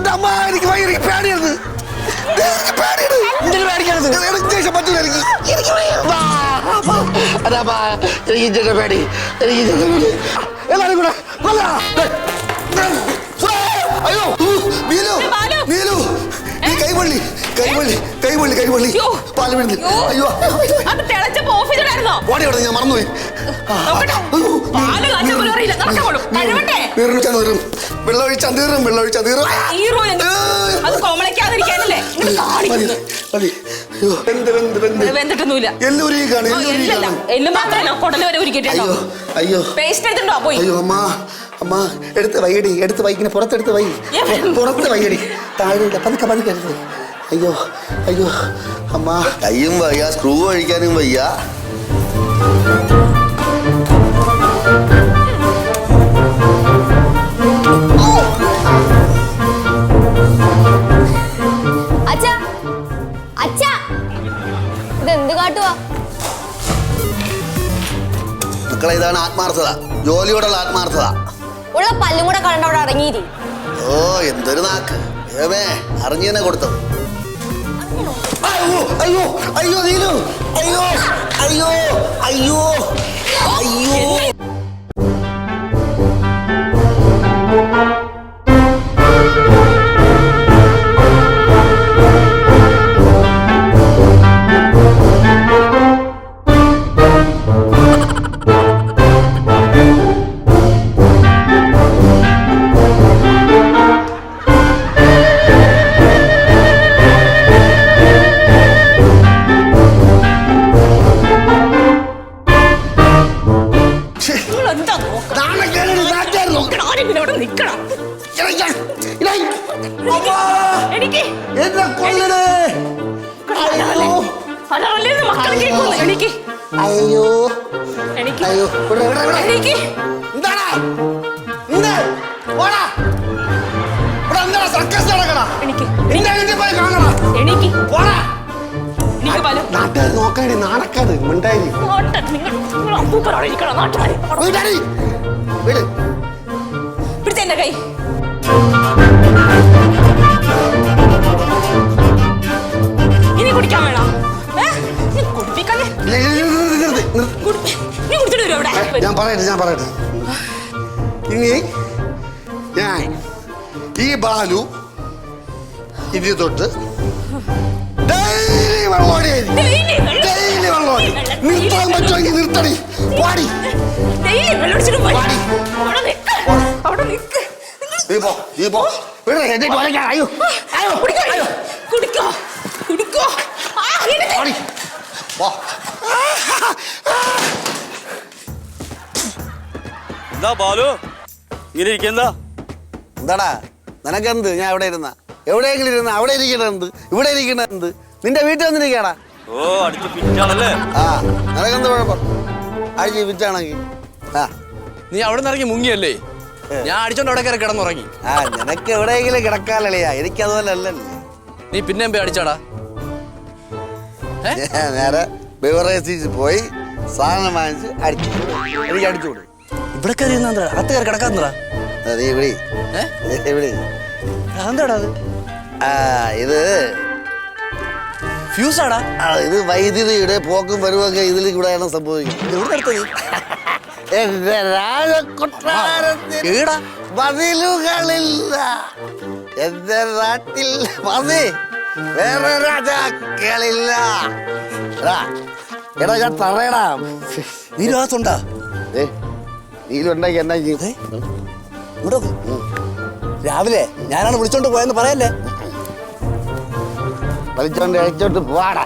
എന്റെ അമ്മ എനിക്ക് ഭയങ്കര പേടിയാണ് എനിക്ക് പേടിയാണ്. എന്തിനു പേടിക്കണത് എനിക്ക് ദേഷ്യം പറ്റൂല എനിക്ക്. എനിക്ക് വയ്യ. വാ, വാ. അതാ വാ. എനിക്ക് പേടി? എനിക്ക് എല്ലാരും കൂടെ കൊല്ലാ. ദേ, ദേ, ഫേ. അയ്യോ നീലു നീലു. നീ കൈവള്ളി കൈവള്ളി കൈവള്ളി കൈവള്ളി. യ്യോ. പാൽ വീഴുന്നു അയ്യോ. അത് തിളച്ചപ്പോ ഓഫീസിലായിരുന്നോ ഓടി അവിടെ ഞാൻ മറന്നുപോയി. പാൽ കാച്ചാൻ പോലും അറിയില്ല. നടക്കോളൂ. കഴിവണ്ടേ? നീറും വെള്ളമൊഴിച്ചാ നീറും വെള്ളമൊഴിച്ചാ നീറും. ഹീറോ എന്ന് അത് കോമളിക്കാതിരിക്കാനല്ലേ ഇങ്ങനെ മതി വെന്ത് വെന്ത് വെന്ത്. വെന്തിട്ടൊന്നുമില്ല. എല്ലൂരി കാണും ഓ, എല്ലൂരി എല്ലല്ല. കാണും. എല്ലും മാത്രമല്ല കുടൽ വരെ ഉരുക്കിട്ടുണ്ടോ അയ്യോ അയ്യോ. പേസ്റ്റ് എടുത്തിട്ടുണ്ടോ പോയി. അയ്യോ അമ്മ അമ്മ എടുത്ത് വൈകടി എടുത്ത് വൈകിനെ പുറത്തെടുത്ത് വൈ? പുറത്ത് വൈകടി താഴെ. പതുക്കെ പതുക്കെ എടുത്ത് അയ്യോ അയ്യോ അമ്മ. കയ്യും വയ്യ സ്ക്രൂ കഴിക്കാനും വയ്യ. ഇതെന്ത് മക്കളെ ഇതാണ് ആത്മാർത്ഥത. ജോലിയോടുള്ള ആത്മാർത്ഥത. ഉള്ള പല്ലും കൂടെ കണ്ട അവിടെ അടങ്ങിയിരി ഓ എന്തൊരു നാക്ക്. ഏവേ അറിഞ്ഞു തന്നെ കൊടുത്തത്. അയ്യോ അയ്യോ അയ്യോ നീലു. അയ്യോ അയ്യോ അയ്യോ അയ്യോ. എന്താ നോക്കണം നാട്ടുകാര് നോക്കണം. എനിക്ക് മക്കളെ കേൾക്കുന്നു? എനിക്ക് അയ്യോ. എനിക്ക് അയ്യോ. ഇവിടെ ഇവിടെ ഇവിടെ. എനിക്ക് എന്താടാ? ഇരിക്കണം നാട്ടുകാരെ. വീടാടി മിണ്ടായി പിടിച്ച എന്റെ കൈ. ഇനി കുടിക്കാൻ വേണോ? കുടിപ്പിക്കല്ലേ നീ കുടിച്ചിട്ട് വരും ഞാൻ പറയട്ടെ ഞാൻ പറയട്ടെ. ഇനി ഞാൻ ഈ ബാലു ഇത് തൊട്ട്. ഡെയിലി ഡെയിലി നിർത്താൻ പറ്റുമെങ്കിൽ നിർത്തടി. പാടി എന്താ ബാലു? ഇങ്ങനെ ഇരിക്കെന്താ എന്താടാ? നിനക്കെന്ത്? ഞാൻ എവിടെ ഇരുന്ന? എവിടെയെങ്കിലും ഇരുന്ന? അവിടെ ഇരിക്കണെന്ത് ഇവിടെ ഇരിക്കണെന്ത് നിന്റെ വീട്ടിൽ വന്നിരിക്കടാ ഓ അടിച്ച് പിറ്റാണല്ലേ ആ നിനക്കെന്ത് കുഴപ്പം? അടിച്ച് പിറ്റാണെങ്കിൽ ആ. നീ അവിടെ നിന്ന് ഇറങ്ങി മുങ്ങിയല്ലേ? ഞാൻ അടിച്ചോണ്ട് അവിടെ കയറി കിടന്നുറങ്ങി. ആ നിനക്ക് എവിടെയെങ്കിലും കിടക്കാലളിയാ എനിക്ക് അതുപോലെ അല്ലല്ലേ. നീ പിന്നെ പോയി അടിച്ചാടാ? ഞാൻ നേരെ ബിവറേജ് പോയി സാധനം വാങ്ങിച്ച് അടിച്ചു എനിക്ക് അടിച്ചു കൊടുക്കും ഇവിടെ കയറി ഇരുന്നാ അകത്ത് കയറി കിടക്കാന്നടാ അതെ ഇവിടെ. ഇവിടെ. എന്താടാ അത്? ആ ഇത് ഫ്യൂസാടാ ഇത് വൈദ്യുതിയുടെ പോക്കും വരവൊക്കെ ഇതിൽ കൂടെയാണ് സംഭവിക്കുന്നത്. എവിടെ നിർത്തത് എന്റെ രാജകൊട്ടാരത്തിൽ മതിലുകളില്ല എന്റെ നാട്ടിൽ മതി വേറെ രാജാക്കളില്ല. എടാ, എടാ ഞാൻ പറയടാ. നീ രാത്തുണ്ടാ ഏ, നീലുണ്ടെങ്കി എന്നാ ചെയ്യും? ഇവിടെ രാവിലെ ഞാനാണ് വിളിച്ചോണ്ട് പോയെന്ന് പറയല്ലേ? വലിച്ചോണ്ട് അയച്ചോട്ട് പോവാടാ.